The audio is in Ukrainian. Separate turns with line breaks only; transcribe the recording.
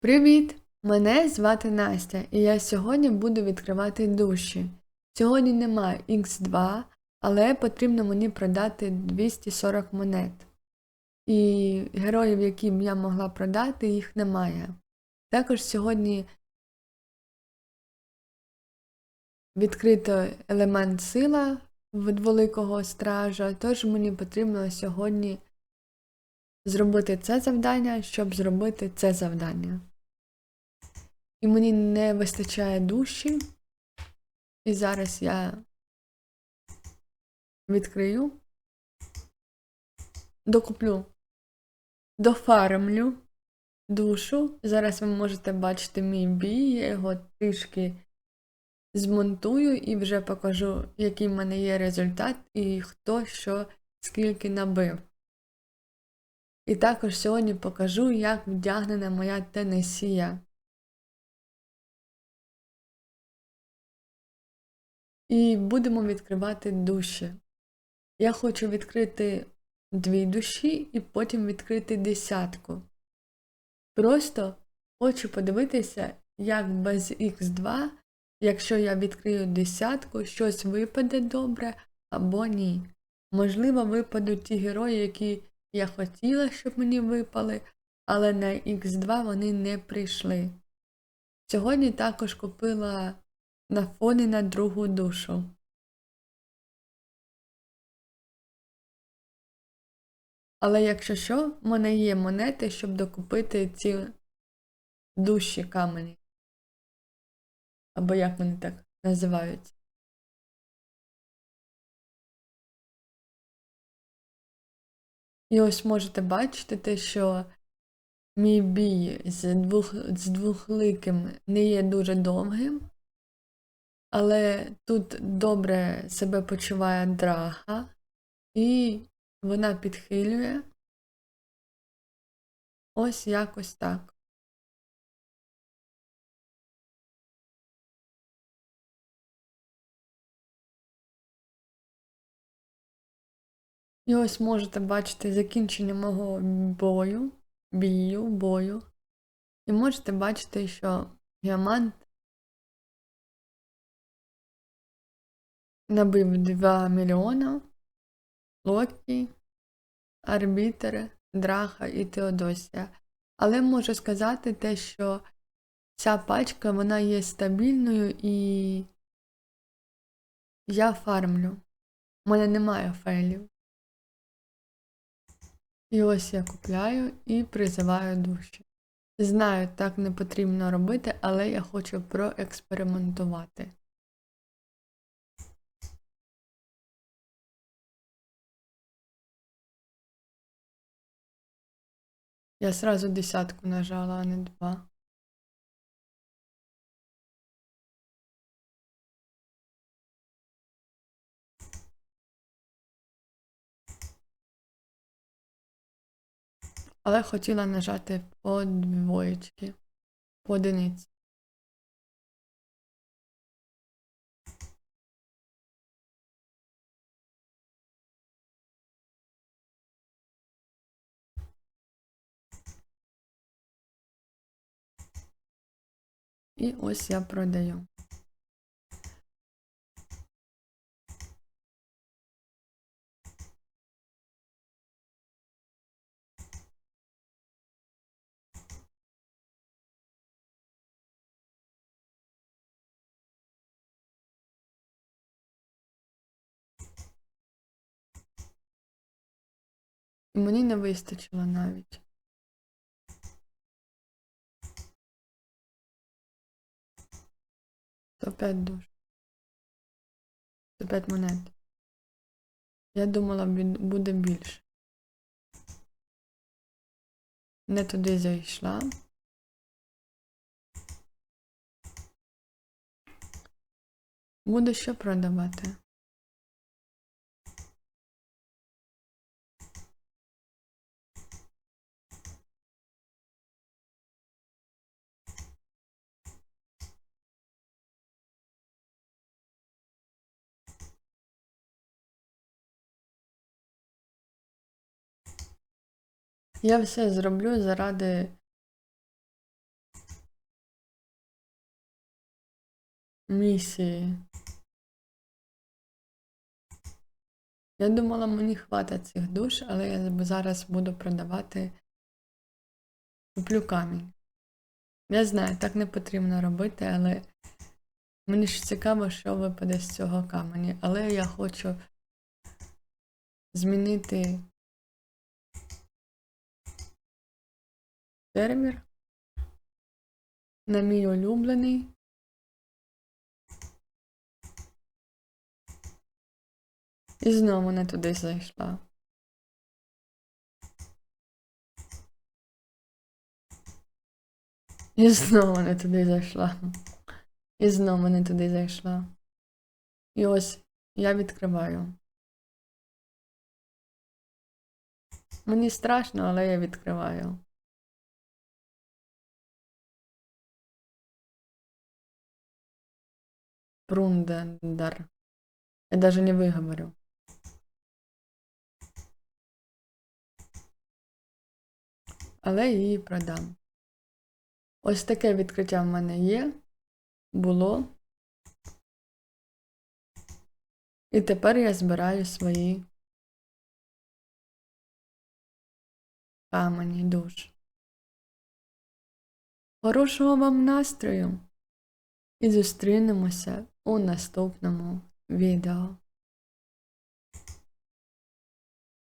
Привіт! Мене звати Настя, і я сьогодні буду відкривати душі. Сьогодні немає X2, але потрібно мені продати 240 монет. І героїв, які б я могла продати, їх немає. Також сьогодні відкрито елемент сила від великого стража, тож мені потрібно сьогодні зробити це завдання, щоб зробити це завдання. І мені не вистачає душі. І зараз я відкрию, докуплю, дофармлю душу. Зараз ви можете бачити мій бій, я його трішки змонтую і вже покажу, який в мене є результат і хто що скільки набив. І також сьогодні покажу, як вдягнена моя Тенесія. І будемо відкривати душі. Я хочу відкрити дві душі і потім відкрити десятку. Просто хочу подивитися, як без Х2, якщо я відкрию десятку, щось випаде добре або ні. Можливо, випадуть ті герої, які я хотіла, щоб мені випали, але на Х2 вони не прийшли. Сьогодні також купила на фоні на другу душу. Але якщо що, в мене є монети, щоб докупити ці душі камені. Або як вони так називаються. І ось можете бачити те, що мій бій з двох, з двохликим не є дуже довгим. Але тут добре себе почуває драга, і вона підхилює. Ось якось так. І ось можете бачити закінчення мого бою, бію, бою. І можете бачити, що діамант набив 2 мільйона Локі, Арбітер, Драха і Теодосія. Але можу сказати те, що ця пачка вона є стабільною і я фармлю. У мене немає фейлів. І ось я купляю і призиваю душі. Знаю, так не потрібно робити, але я хочу проекспериментувати. Я сразу десятку нажала, а не два. Але хотіла нажати по двоєчки, по одиниці. І ось я продаю. Мені не вистачило навіть. То 5 душ. То 5 монет. Я думала, буде більше. Не туди зайшла. Буду що продавати. Я все зроблю заради місії. Я думала, мені хватить цих душ, але я зараз буду продавати куплю камінь. Я знаю, так не потрібно робити, але мені ж цікаво, що випаде з цього камені. Але я хочу змінити сервер на мій улюблений. І знову не туди зайшла. І знову не туди зайшла. І знову не туди зайшла. І ось я відкриваю. Мені страшно, але я відкриваю. Брундендар. Я даже не выговорю. Але її продам. Ось таке відкриття в мене є, було. І тепер я збираю свої камені душ. Хорошого вам настрою! І зустрінемося у наступному відео.